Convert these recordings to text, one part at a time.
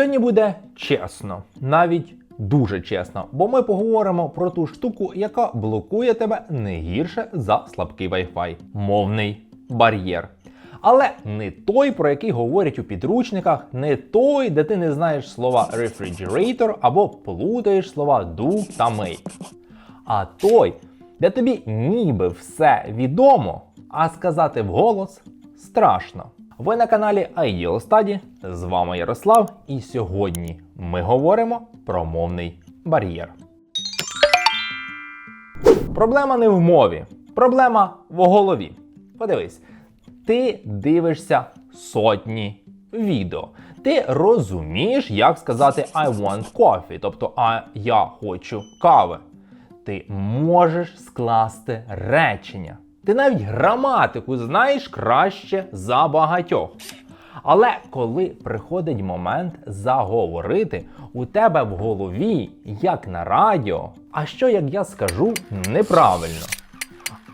Сьогодні буде чесно, навіть дуже чесно, бо ми поговоримо про ту штуку, яка блокує тебе не гірше за слабкий Wi-Fi. мовний бар'єр. Але не той, про який говорять у підручниках, не той, де ти не знаєш слова refrigerator або плутаєш слова do та make. А той, де тобі ніби все відомо, а сказати вголос страшно. Ви на каналі Ideal Study, з вами Ярослав, і сьогодні ми говоримо про мовний бар'єр. Проблема не в мові, проблема в голові. Подивись, ти дивишся сотні відео. Ти розумієш, як сказати I want coffee, тобто а я хочу кави. Ти можеш скласти речення. Ти навіть граматику знаєш краще за багатьох. Але коли приходить момент заговорити, у тебе в голові, як на радіо, а що як я скажу неправильно.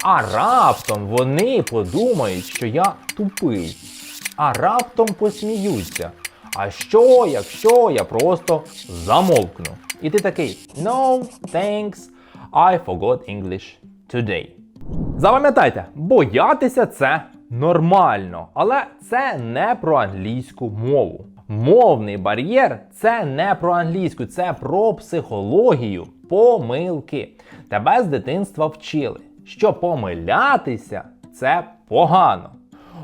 А раптом вони подумають, що я тупий. А раптом посміються. А що, якщо я просто замовкну? І ти такий No, thanks, I forgot English today. Запам'ятайте, боятися це нормально, але це не про англійську мову. Мовний бар'єр це не про англійську, це про психологію, помилки. Тебе з дитинства вчили, що помилятися це погано.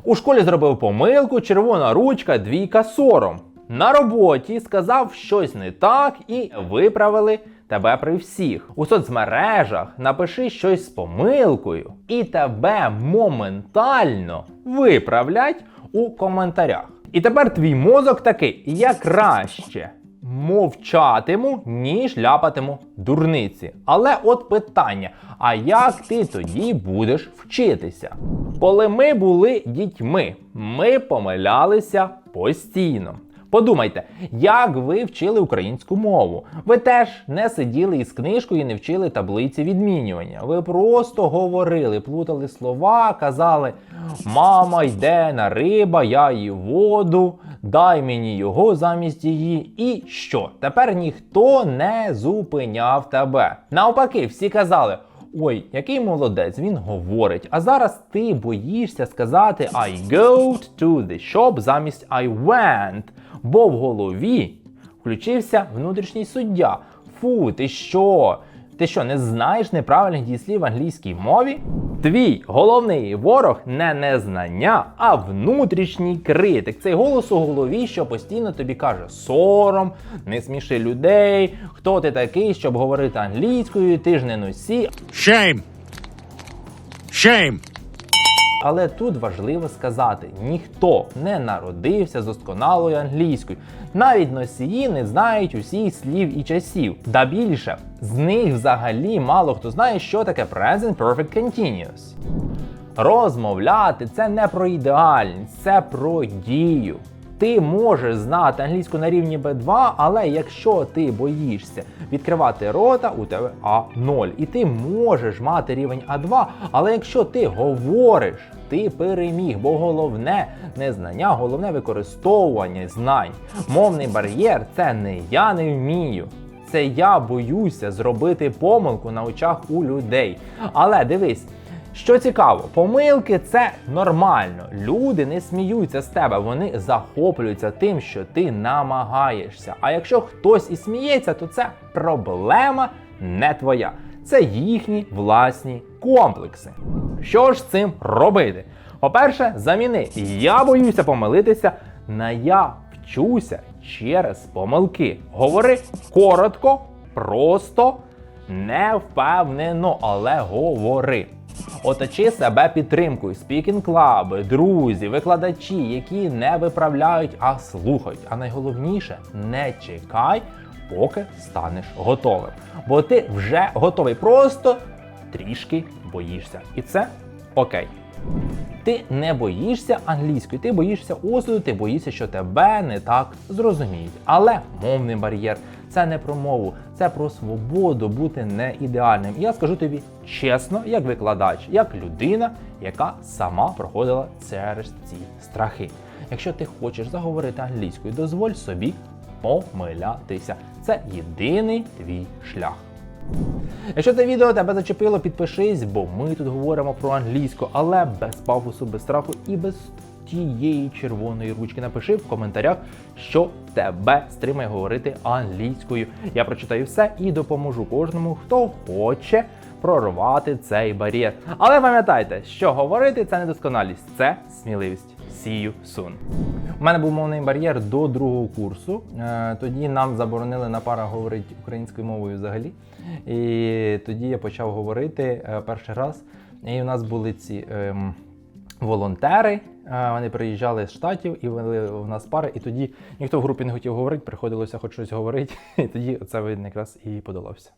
У школі зробив помилку, червона ручка, двійка сором. На роботі сказав щось не так і виправили тебе при всіх. У соцмережах напиши щось з помилкою, і тебе моментально виправлять у коментарях. І тепер твій мозок такий: я краще мовчатиму, ніж ляпатиму дурниці. Але от питання: а як ти тоді будеш вчитися? Коли ми були дітьми, ми помилялися постійно. Подумайте, як ви вчили українську мову. Ви теж не сиділи із книжкою і не вчили таблиці відмінювання. Ви просто говорили, плутали слова, казали: Мама йде на риба, я її воду, дай мені його замість її. І що? Тепер ніхто не зупиняв тебе. Навпаки, всі казали. Ой, який молодець, він говорить. А зараз ти боїшся сказати I go to the shop замість I went, бо в голові включився внутрішній суддя. Фу, ти що? Ти що, не знаєш неправильних дієслів в англійській мові? Твій головний ворог не незнання, а внутрішній критик. Цей голос у голові, що постійно тобі каже сором, не сміши людей, хто ти такий, щоб говорити англійською, ти ж не носі. Shame. Shame. Але тут важливо сказати: ніхто не народився з досконалою англійською. Навіть носії не знають усіх слів і часів. Да більше, з них взагалі мало хто знає, що таке Present Perfect Continuous. Розмовляти це не про ідеальність, це про дію. Ти можеш знати англійську на рівні B2, але якщо ти боїшся відкривати рота, у тебе А0. І ти можеш мати рівень А2, але якщо ти говориш, ти переміг, бо головне не знання, головне використовування знань. Мовний бар'єр це не я не вмію. Це я боюся зробити помилку на очах у людей. Але дивись. Що цікаво, помилки це нормально. Люди не сміються з тебе, вони захоплюються тим, що ти намагаєшся. А якщо хтось і сміється, то це проблема не твоя. Це їхні власні комплекси. Що ж з цим робити? По-перше, заміни я боюся помилитися на я вчуся через помилки. Говори коротко, просто, не впевнено, але говори. Оточи себе підтримкою, спікінг клаби, друзі, викладачі, які не виправляють, а слухають. А найголовніше не чекай, поки станеш готовим. Бо ти вже готовий, просто трішки боїшся. І це окей. Ти не боїшся англійської, ти боїшся осуду, ти боїшся, що тебе не так зрозуміють. Але мовний бар'єр це не про мову, це про свободу бути не ідеальним. І я скажу тобі чесно, як викладач, як людина, яка сама проходила через ці страхи. Якщо ти хочеш заговорити англійською, дозволь собі помилятися. Це єдиний твій шлях. Якщо це відео тебе зачепило, підпишись, бо ми тут говоримо про англійську, але без пафосу, без страху і без тієї червоної ручки. Напиши в коментарях, що тебе стримає говорити англійською. Я прочитаю все і допоможу кожному, хто хоче прорвати цей бар'єр. Але пам'ятайте, що говорити це недосконалість, це сміливість. See you soon. У мене був мовний бар'єр до другого курсу. Е, Тоді нам заборонили на парах говорити українською мовою взагалі. І тоді я почав говорити е, перший раз. І у нас були ці ем, волонтери. е, Вони приїжджали з штатів і вели в нас пари. І тоді ніхто в групі не хотів говорити, приходилося хоч щось говорити. І тоді це якраз і подолався.